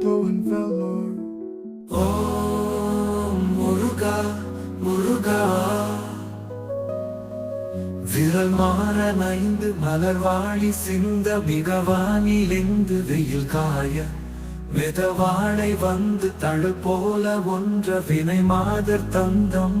போவன் வெல்லோர் ஓ முருகா முருகா விரல் மாறமைந்து மலர்வாழி சிந்த மிகவானிலிருந்து வெயில் காய மிதவாழை வந்து தழு போல ஒன்ற வினை மாதர் தந்தம்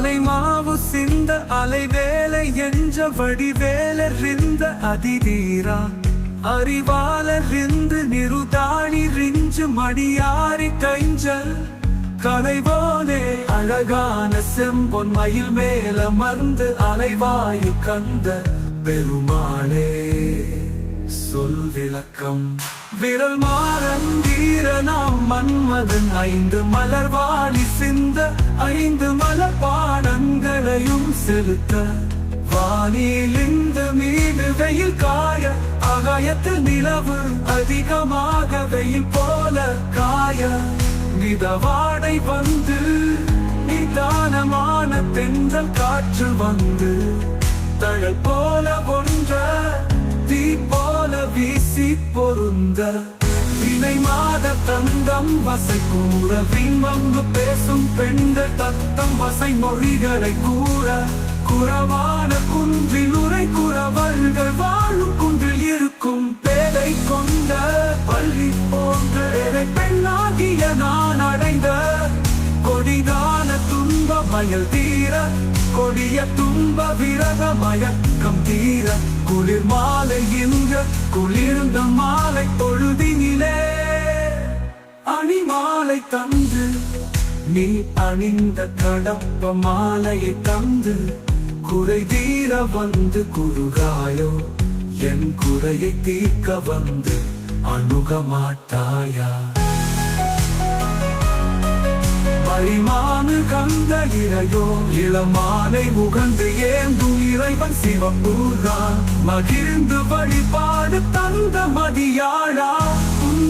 மலை மாவு சிந்த அலை வேலை என்ற வடிவேலறிந்த அதிதீரா. அறிவாளறிந்து நிருதாணி ரிஞ்சு மடியாரி கைஞ்சல் கலைவோனே அழகான செம்பொன் மயில் மேல மருந்து அலைவாயு கந்த. பெருமாளே சொல் விளக்கம். விரல் மாறந்தீர நாம் மன்மதன் ஐந்து மலர்வாடி சிந்த ஐந்து மலர்வா பாடங்களையும் செலுத்த வானில் மீது வெயில் காய அகாயத்தில் நிலவு அதிகமாக வெயில் போல காய. மிதவாடை வந்து நிதானமான தென்றல் காற்று வந்து தழல் போல ஒன்ற தீ போல வீசி பொருந்த வினை மாற தந்தம் வசை கூற விண்வம்பு பேசும் பெண்கள் தத்தம் வசை மொழிகளை கூற குறவான குன்றில் உரை குறவர்கள் வாழும் குன்றில் இருக்கும் பேரை கொண்ட பள்ளி போன்ற பெண்ணாகிய நான் அடைந்த? கொடிதான துன்ப மயல் தீர கொடிய துன்ப விரக மயக்கம் தீர குளிர் மாலை என்ற குளிர்ந்த மாலை பொழுதினிலே அணிமாலை தந்து நீ அணிந்த கடப்ப மாலையை தந்து குறை தீர வந்து குறுகாயோ என் குறையை தீர்க்க வந்து அணுக மாட்டாயா பரிமானு கந்த இறையோ இளமானை உகந்து ஏந்தும் இறைவன் சிவபூரான் மகிழ்ந்து வழிபாடு தந்த மதியாழா உன்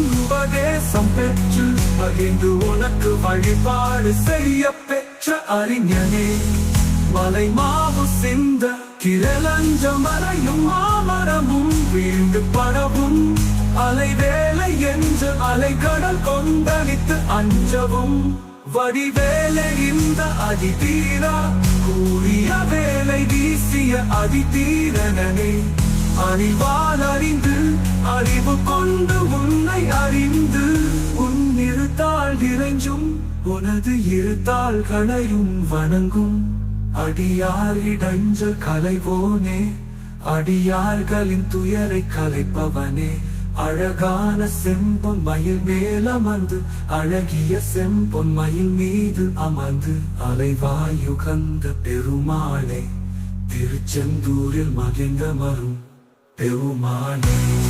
பகிர்ந்து உனக்கு வழிபாடு செய்ய பெற்ற அறிஞனே. மலை மாவு சிந்த கிரலஞ்ச மறையும் மாமரமும் வீண்டு படவும். அலை வேலை என்று அலைகடல் கொந்தளித்து அஞ்சவும். வடிவேலை இந்த அதிதீரா கூறிய வேலை வீசிய அதிதீரனே. அறிவால் அறிந்து அறிவு கொண்டு உன்னை அறிந்து இருத்தாள் இறைஞ்சும் உனது இருத்தாள் களையும் வணங்கும். அடியார் இடைஞ்ச கலைவோனே அடியார்களின் துயரை கலைப்பவனே. அழகான செம்பொன் மயில் மேல் அமர்ந்து அழகிய செம்பொன் மயில் மீது அமர்ந்து அலைவாயுகந்த பெருமாளே திருச்செந்தூரில் மகிழ்ந்த மரும் பெருமாளே.